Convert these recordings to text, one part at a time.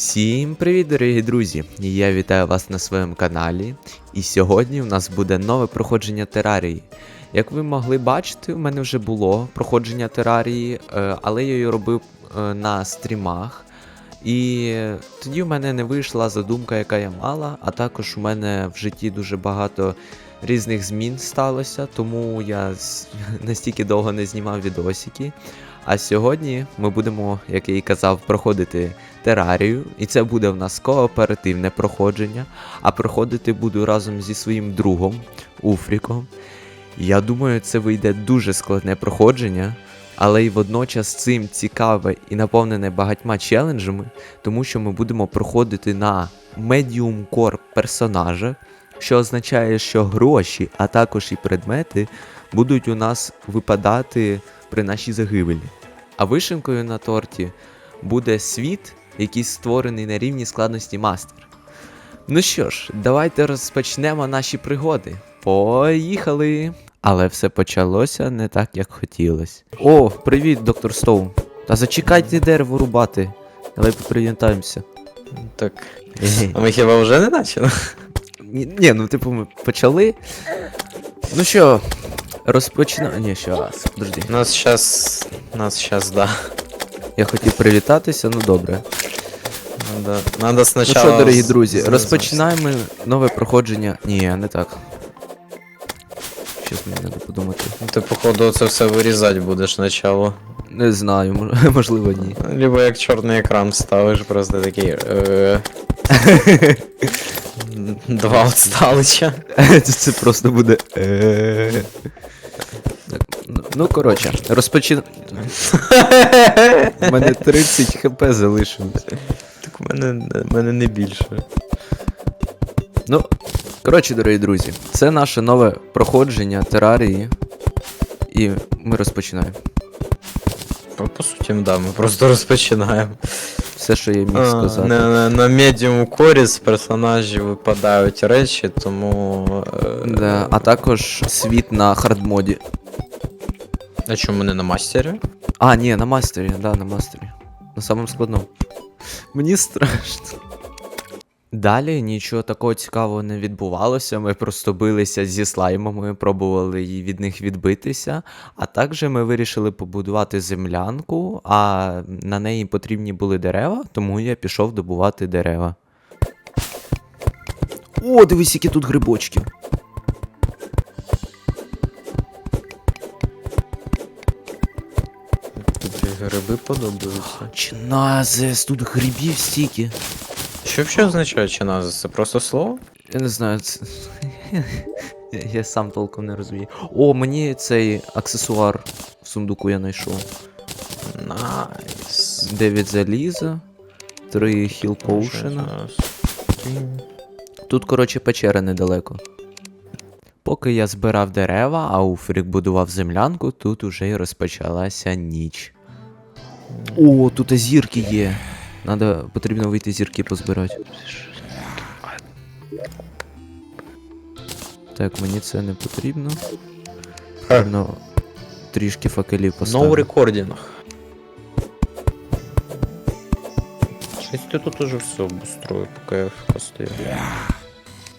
Всім привіт, дорогі друзі! Я вітаю вас на своєму каналі. І сьогодні у нас буде нове проходження терарії. Як ви могли бачити, у мене вже було проходження терарії, е, але я її робив е, на стрімах. І тоді в мене не вийшла задумка, яка я мала, а також у мене в житті дуже багато різних змін сталося, тому я настільки довго не знімав відосики. А сьогодні ми будемо, як я і казав, проходити терарію, і це буде в нас кооперативне проходження. А проходити буду разом зі своїм другом Уфріком. Я думаю, це вийде дуже складне проходження, але й водночас цим цікаве і наповнене багатьма челенджами, тому що ми будемо проходити на медіум кор персонажа, що означає, що гроші, а також і предмети будуть у нас випадати при нашій загибелі. А вишенкою на торті буде світ, який створений на рівні складності мастер. Ну що ж, давайте розпочнемо наші пригоди. Поїхали! Але все почалося не так, як хотілося. О, привіт, доктор Стоун. Та зачекайте дерево рубати. Давай попривітаємося. Так. А ми хіба вже не почали? Ні, ні, ну типу ми почали. Ну що, розпочинаємо. Ні, ще раз, подожди. Нас щас. Нас щас, да. Я хотів привітатися, ну добре. Надо, надо Ну що, дорогі друзі, розпочинаємо нове проходження. Ні, не так. Щас мені треба подумати. Ну, Ти, походу, це все вирізати будеш спочатку. Не знаю, мож- можливо, ні. Либо як чорний екран ставиш, просто такий. Е... Два отсталича. Це, це просто буде. е. Так, ну- Ну, коротше, розпочи. У мене 30 хп залишилось. Так у мене, в мене не більше. Ну, коротше, дорогі друзі, це наше нове проходження терарії. І ми розпочинаємо. По, суті, да, ми просто розпочинаємо. Все, що я міг сказати. на, на, на медіум корі з персонажів випадають речі, тому. Е... Да, а також світ на хардмоді. А чому не на мастері? А, ні, на мастері, да, на мастері. На самому складному. Мені страшно. Далі нічого такого цікавого не відбувалося. Ми просто билися зі слаймами, пробували від них відбитися. А також ми вирішили побудувати землянку, а на неї потрібні були дерева, тому я пішов добувати дерева. О, дивись, які тут грибочки. Тобі гриби подобаються. Чиназес, тут грибів стільки. Що взагалі означає чиназис? Це просто слово? Я не знаю, це... я, я сам толком не розумію. О, мені цей аксесуар в сундуку я знайшов. Найс. 9 заліза, 3 хіл поушена. Тут, коротше, печера недалеко. Поки я збирав дерева, а Уфрік будував землянку, тут уже й розпочалася ніч. О, тут зірки є. Надо, потрібно вийти зірки позбирати. Так, мені це не потрібно. Потрібно трішки факелів No поставити. recording. Щось ти тут уже все обустрою, поки я постою.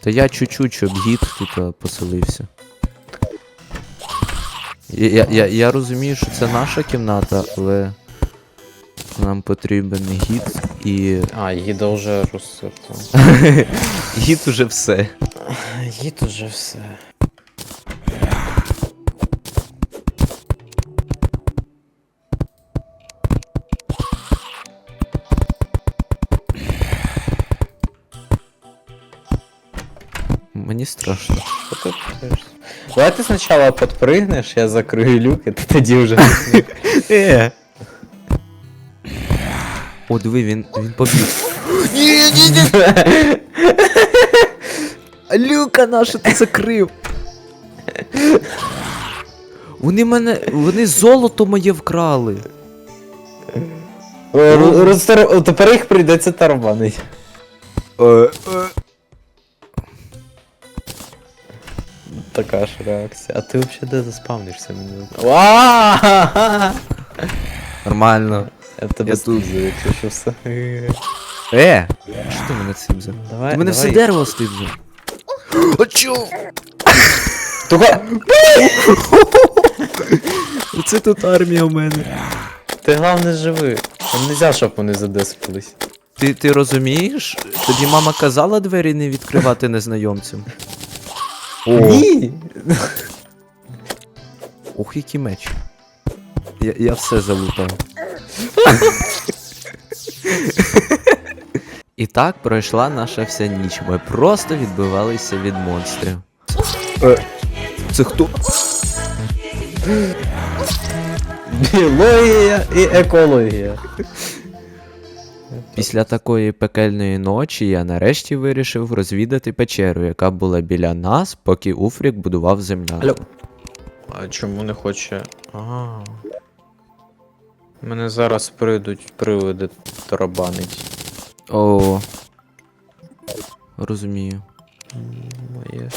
Та я чуть-чуть щоб гід тут поселився. Я, я, я, я розумію, що це наша кімната, але нам потрібен гід і. А, їда вже розсипто. Гід уже все. Їд уже все. Мені страшно. Що ти? Давай ти спочатку підпригнеш, я закрию люк, і ти тоді вже. Е. О, диви, він, він побіг. Ні, ні, ні. Люка наша ти закрив. Вони мене. Вони золото моє вкрали. Розтар- Тепер їх прийдеться тарбанить. Така ж реакція. А ти взагалі де заспавнишся мені? Ва! Нормально. Я тебе Я тут. скузую, якщо. Е! Що ти мене цим за? Давай, Ти мене все давай. дерево стибзив. А чо? Оце тут армія у мене. ти головне живи. Там нельзя, щоб вони задеспились. Ти, ти розумієш? Тобі мама казала двері не відкривати незнайомцям. О, Ні! ох, який меч. Я, я все залутав. І так пройшла наша вся ніч. Ми просто відбивалися від монстрів. Е. Це хто? Біологія і екологія. Після такої пекельної ночі я нарешті вирішив розвідати печеру, яка була біля нас, поки Уфрік будував землянку. Алло. А чому не хоче. Ага. Мене зараз прийдуть привиди тарабанить. О. Розумію. Моє.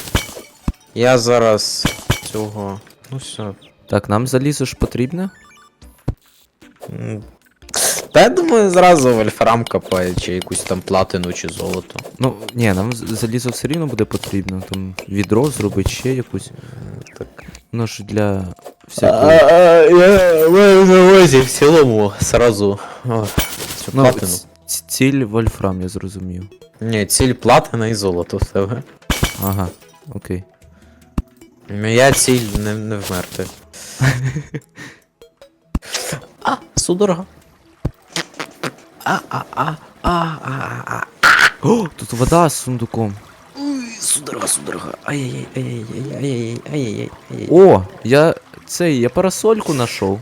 Я зараз цього. Ну все. Так, нам залізо ж потрібно? М. Та я думаю, зразу вольфрам копає, чи якусь там платину, чи золото. Ну, ні, нам з- залізо все рівно буде потрібно. Там відро зробити ще якусь. Так. Ну ж для Всякого. я маю на увазі в цілому сразу. О, цю Ну, платину. ц- ц- ціль вольфрам, я зрозумів. Ні, ціль платина і золото в тебе. Ага, окей. Моя ціль не, не вмерти. а, судорога. А, а, а, а, а, а. О, тут вода з сундуком. Судорога, судорога. Ай-яй-яй, ай-яй-яй, ай-яй-яй, ай-яй-яй, ай-яй. О, я цей, я парасольку знайшов.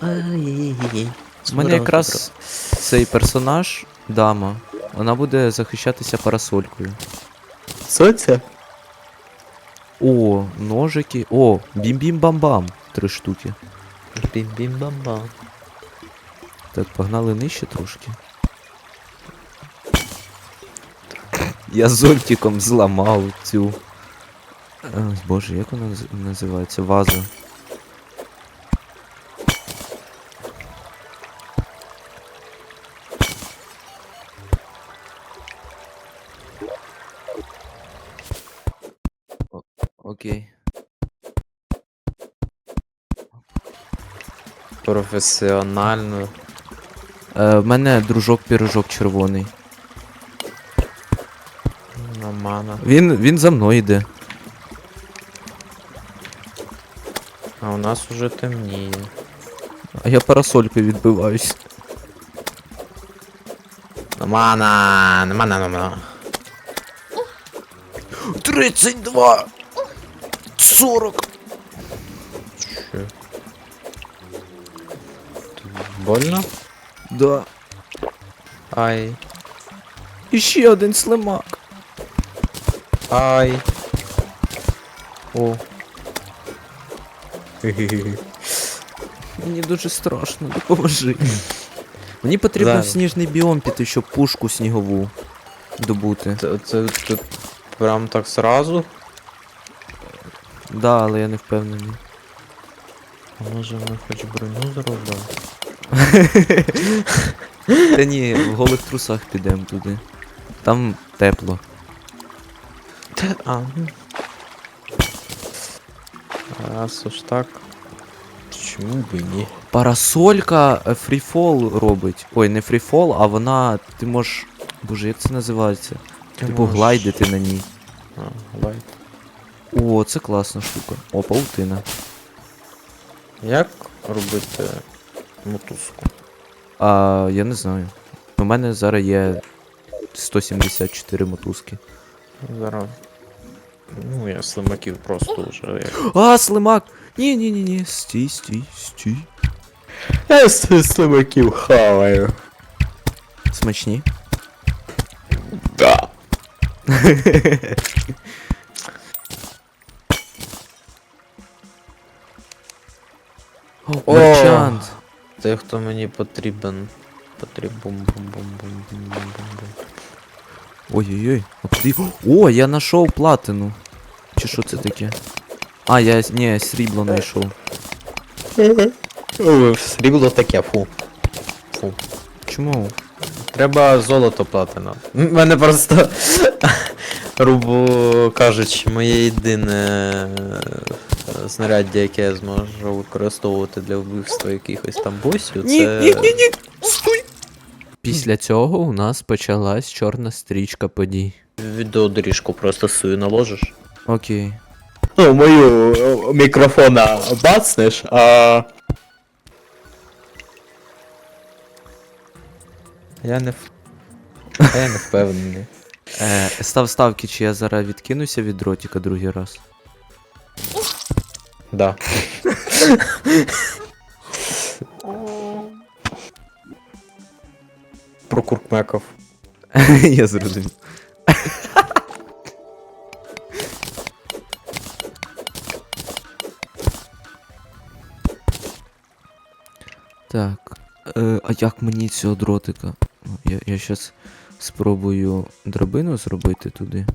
Ай-яй-яй. У мене Судорога, якраз цей персонаж, дама, вона буде захищатися парасолькою. Що це? О, ножики. О, бім-бім-бам-бам. Три штуки. Бім-бім-бам-бам. Так, погнали нижче трошки. Я зонтиком зламав цю. Е, Боже, як вона наз- називається? Ваза. Окей. Професіонально. Е, в мене дружок-пірожок червоний. Нормально. Він, він за мною йде. А у нас уже темніє. А я парасолькою відбиваюсь. Нормально, нормально, нормально. 32! 40! Що? Больно? Да. Ай. І ще один слимак. Ай. О. Мені дуже страшно, допоможи. Мені потрібно в сніжний біом піти, щоб пушку снігову добути. Це, це, це прям так сразу? Да, але я не впевнений. А може ми хоч броню зробимо? Та ні, в голих трусах підемо туди. Там тепло. А, ну. Раз уж так. Чому б і ні? Парасолька е, фріфол робить. Ой, не фріфол, а вона. Ти можеш. Боже, як це називається? Ти типу можеш- глайдити на ній. А, глайд. О, це класна штука. О, паутина. Як робити мотузку? А, я не знаю. У мене зараз є 174 мотузки. Зараз. Ну, я слимаків просто вже як. А, слимак! Ні, ні, ні, ні. Стій, стій, стій. Я слимаків хаваю. Смачні. Да. О, мерчант. Той, хто мені потрібен. Потрібен бум бум бум бум бум бум бум Ой-ой-ой. О, я знайшов платину. Чи що це таке? А, я с- ні, срібло знайшов. Срібло таке, фу. Фу. Чому? Треба золото платина. У мене просто, грубо кажучи, моє єдине е, знаряддя, яке я зможу використовувати для вбивства якихось там босів, це. Стой! Після цього у нас почалась чорна стрічка подій. Відеодоріжку просто сую наложиш. Окей. Ну, мою е, мікрофона бацнеш, а. Я не в... А я не впевнений. Е, став ставки, чи я зараз відкинуся від дротика другий раз. Да. Про куркмеков. я зрозумів. Так. Е, а як мені цього дротика? Я, я щас спробую драбину зробити туди.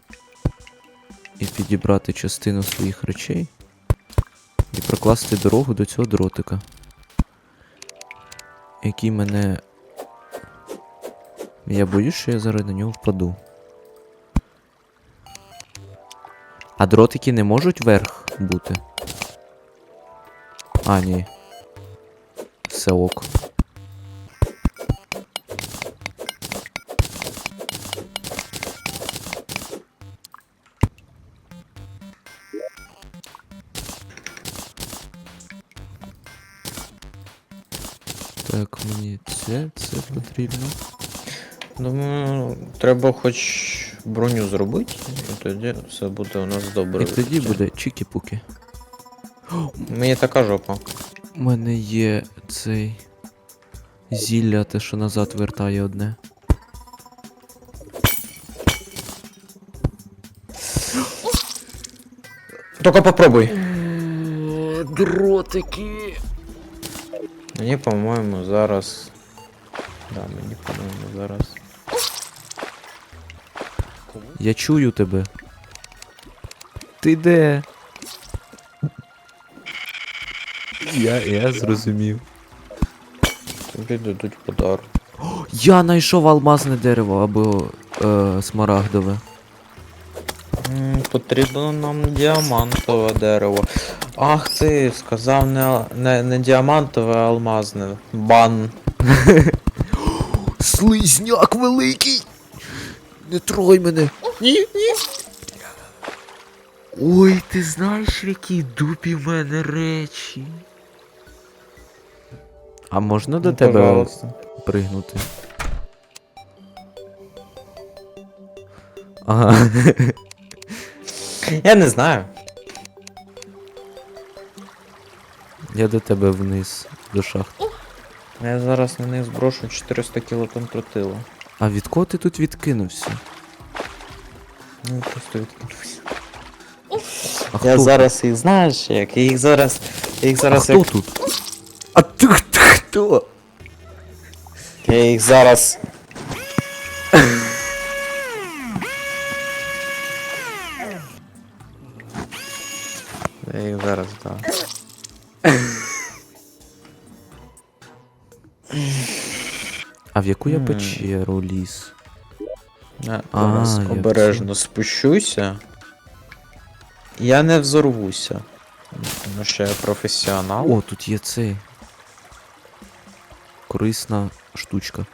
І підібрати частину своїх речей. І прокласти дорогу до цього дротика. Який мене. Я боюсь, що я зараз на нього впаду. А дротики не можуть вверх бути. А, ні. Все ок. Так, мені це, це потрібно. Думаю, треба хоч броню зробити, і тоді все буде у нас добре. І тоді буде чікі-пуки. Мені така жопа. У мене є цей зілля, те, що назад вертає одне. Тільки попробуй. Дротики. Мені, по-моєму, зараз. Да, мені, по-моєму, зараз. Я чую тебе. Ти де? Я, я зрозумів. Тобі дадуть подарок. Я знайшов алмазне дерево або е, смарагдове. М, Потрібно нам діамантове дерево. Ах ти, сказав не, не, не діамантове, а алмазне. Бан. Слизняк великий! Не трогай мене! Ні, ні. Ой, ти знаєш, в якій дупі в мене речі. А можна до Ну, тебе пожалуйста. пригнути? Ага. Я не знаю. Я до тебе вниз, до шахти. Я зараз на них зброшу 400 кілотон тротила. А від кого ти тут відкинувся? Ну, просто відкинувся. А Я хто? зараз їх знаєш як? Я їх зараз. Я їх А зараз хто як. тут? А ти, ти хто? Я їх зараз. Я їх зараз, так. А в яку я печеру ліз? Я А, зараз я обережно спущуся. Я не взорвуся. Тому що я професіонал. О, тут є цей. Корисна штучка.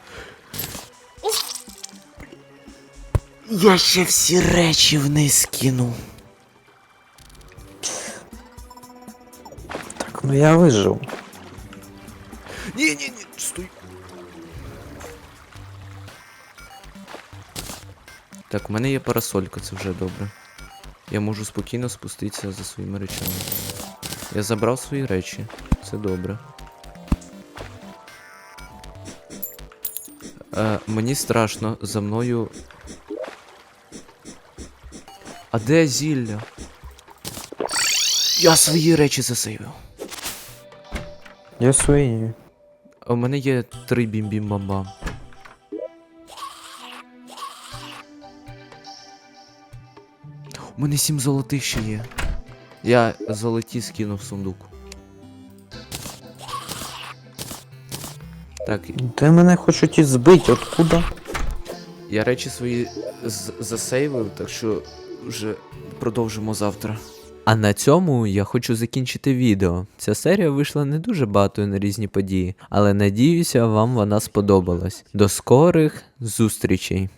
Я ще всі речі вниз кинув. Так, ну я вижив. Ні, Так, у мене є парасолька, це вже добре. Я можу спокійно спуститися за своїми речами. Я забрав свої речі, це добре. Е, мені страшно, за мною. А де зілля? Я свої речі засейвив. Я свої. У мене є три бім-бім-бам-бам. У мене сім золотих ще є. Я золоті скинув в сундук. Так, Де мене хочуть і збити, откуда? я речі свої засейвив, так що вже продовжимо завтра. А на цьому я хочу закінчити відео. Ця серія вийшла не дуже багато на різні події, але надіюся, вам вона сподобалась. До скорих зустрічей!